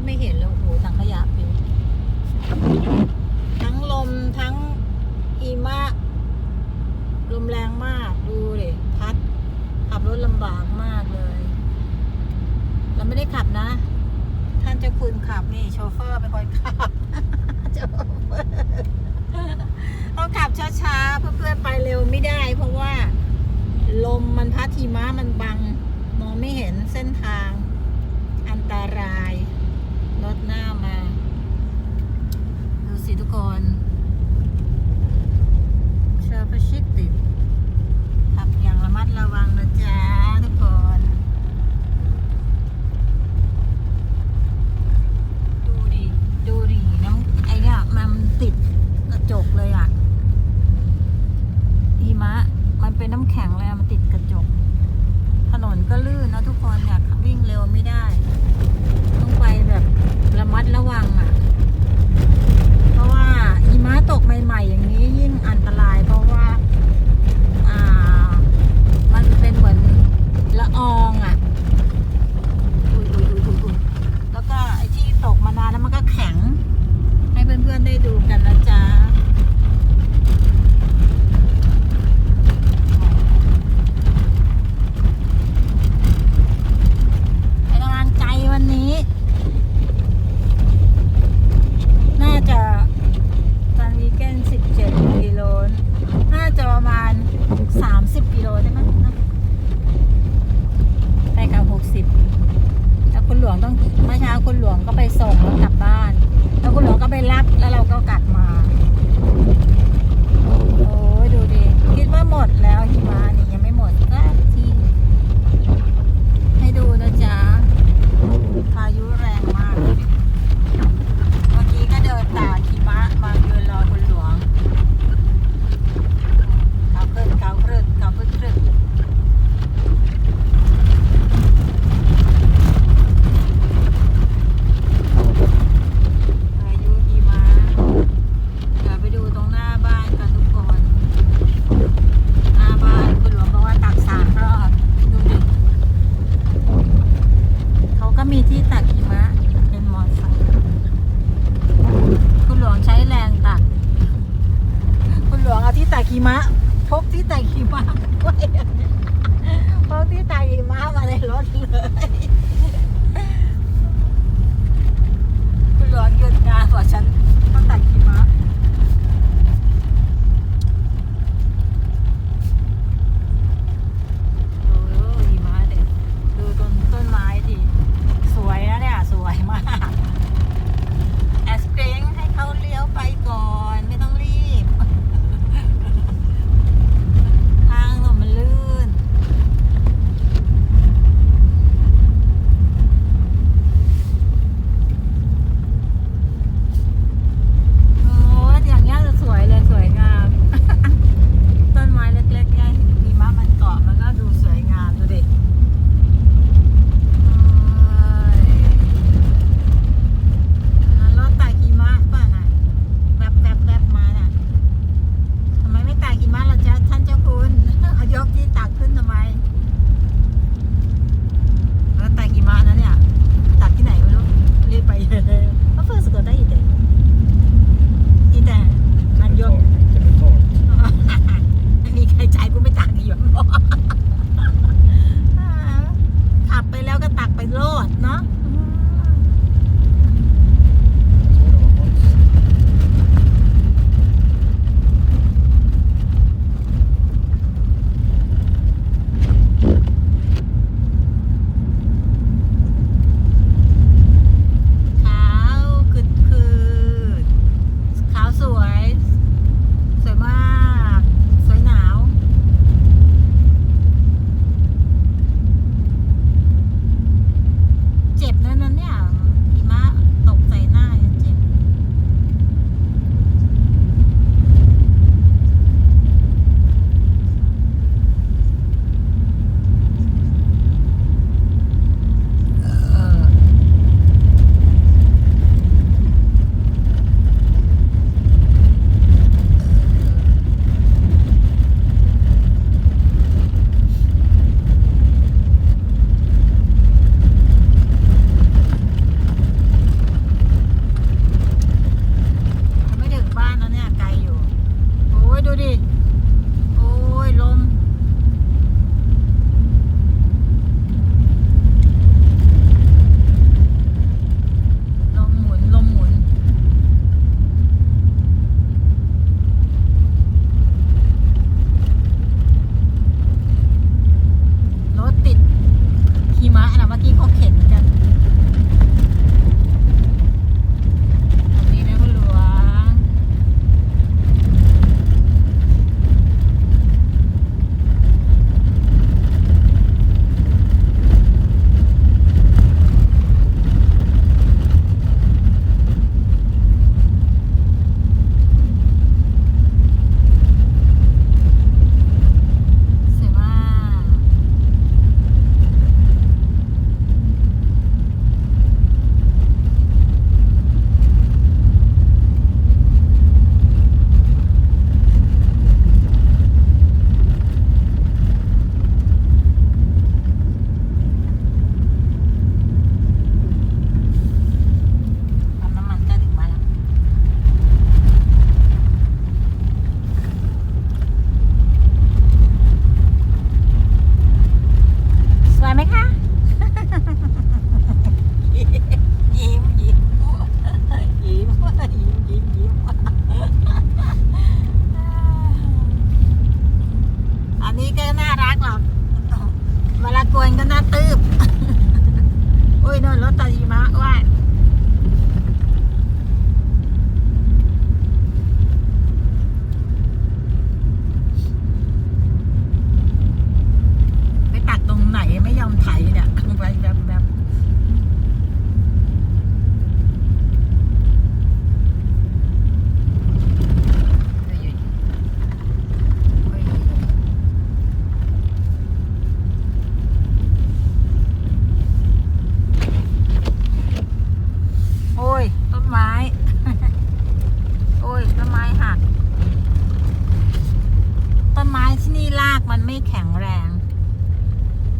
บไม่เห็นเลยโอ้โหถังขยะปิวทั้งลมทั้งหิมะลมแรงมากดูเลยพัด ขับรถลำบากมากเลย เราไม่ได้ขับนะ ท่านเจ้าคุณขับนี่โชเฟอร์เป็นคนขับโชเฟอร์ต้องขับช้าๆเพื่อนๆไปเร็วไม่ได้ เพราะว่า ลมมันพัดหิมะมันบัง มองไม่เห็นเส้นทาง อันตราย รถหน้ามา ดูสิทุกคนเชอร์พชิกติดขับอย่างระมัดระวังนะจ๊ะทุกคน ดูดิ ดูดิน้ำไอ้เนี่ยมันติดกระจกเลยอะหิมะ มันเป็นน้ำแข็งเลยอะมันติดกระจก ถนนก็ลื่น นะทุกคนอยากวิ่งเร็วไม่ได้ ต้องไปแบบระมัดระวังอะ เพราะว่าหิมะตกใหม่ ๆ อย่างนี้ยิ่งอันตราย เพราะว่า อ่า มันเป็นเหมือนละอองอะอุ๊ยอุ๊ยอุ๊ยอุ๊ยอุ๊ยแล้วก็ไอ้ที่ตกมานานแล้วมันก็แข็ง ให้เพื่อนๆได้ดูกันนะจ๊ะ ไปทำงานไกลวันนี้ น่าจะตอนวีเกน17กิโล น่าจะประมาณ 30กิโลได้ไหมนะไปกับ 60 แล้วคุณหลวง ต้องเมื่อเช้าคุณหลวงก็ไปส่งแล้วกลับบ้าน แล้วคุณหลวงก็ไปรับแล้วเราก็กลับมา โอ้ยดูดิ คิดว่าหมดแล้วหิมะนี่ยังไม่หมดก็ที่ ให้ดูนะจ๊ะ พายุแรงมาก เมื่อกี้ก็เดินตากหิมะมายืนรอคุณหลวงเขาขึ้นเขาขึ้นเขาขึ้นขึ้นพายุหิมะเดี๋ยวไปดูตรงหน้าบ้านกันทุกคน หน้าบ้านคุณหลวงบอกว่าตักสามรอบดูดิ เขาก็มีที่ตักหิมะเป็นมอไซค์คุณหลวงใช้แรงตัก คุณหลวงเอาที่ตักหิมะพกที่ตักหิมะมาด้วย พกที่ตักหิมามาในรถเลยคุณหลวงหยุดงานบอกฉัน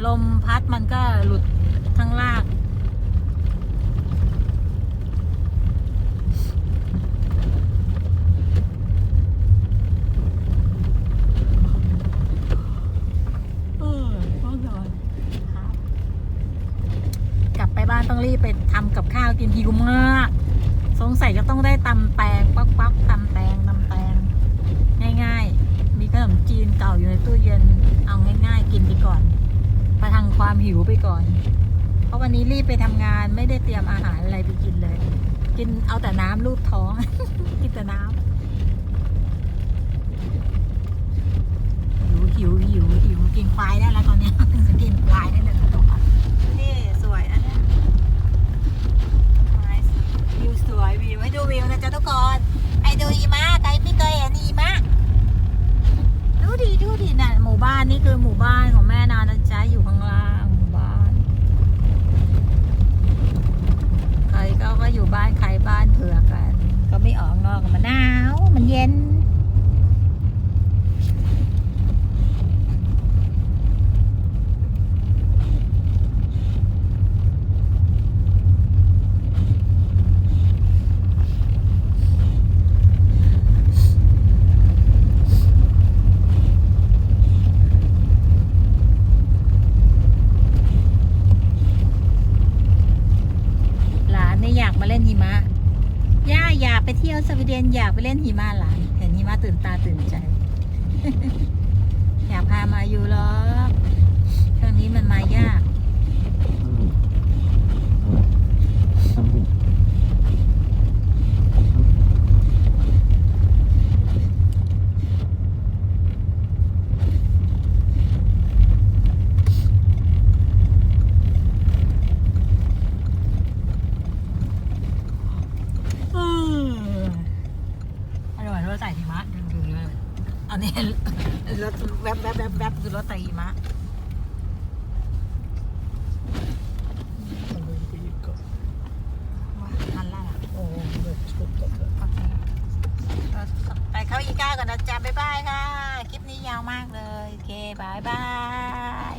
ลมพัดมันก็หลุดทั้งรากเออห้อนอนครับกลับไปบ้านต้องรีบไปทำกับข้าวกินหิวมาก สงสัยจะต้องได้ตำแตงปักปักตำแตงตำแตงง่าย ๆ มีขนมจีนเก่าอยู่ในตู้เย็น เอาง่าย ๆ กินไปก่อน ประทังความหิวไปก่อน เพราะวันนี้รีบไปทำงานไม่ได้เตรียมอาหารอะไรไปกินเลย กินเอาแต่น้ำรูปท้อง กินแต่น้ำหิวหิวหิวหิวกินควายได้แล้วตอนนี้ยจะกินควายได้เลยตัวนี่สวยนะเนี่ยวิวสวยวิวให้ดูวิวนะจ๊ะทุกคนไอ้ดูอีมาใครไม่เคยเห็นอีมาดูดิดูดิน่ะหมู่บ้านนี่คือหมู่ บ้านของแม่นานะจ๊ะอยู่ข้างล่างหมู่บ้าน ใครก็ก็อยู่บ้านใครบ้านเผื่อกัน ก็ไม่ออกนอกมันหนาว มันเย็น หลานเนี่ยอยาก มาเล่นหิมะ ย่าอยากไปเที่ยวสวีเดนอยากไปเล่นหิมะหลายเห็นหิมะตื่นตาตื่นใจ อยากพามาอยู่หรอกช่วงนี้มันมายาก อืมอร่อยรถใส่หิมะดึงๆเลย อันนี้ รถแวบแวบแวบแวบคือรถไตรมะอันล่ะไปเข้าอีก้าก่อนนะจ๊ะบ๊ายบายค่ะ คลิปนี้ยาวมากเลย โอเคบายบาย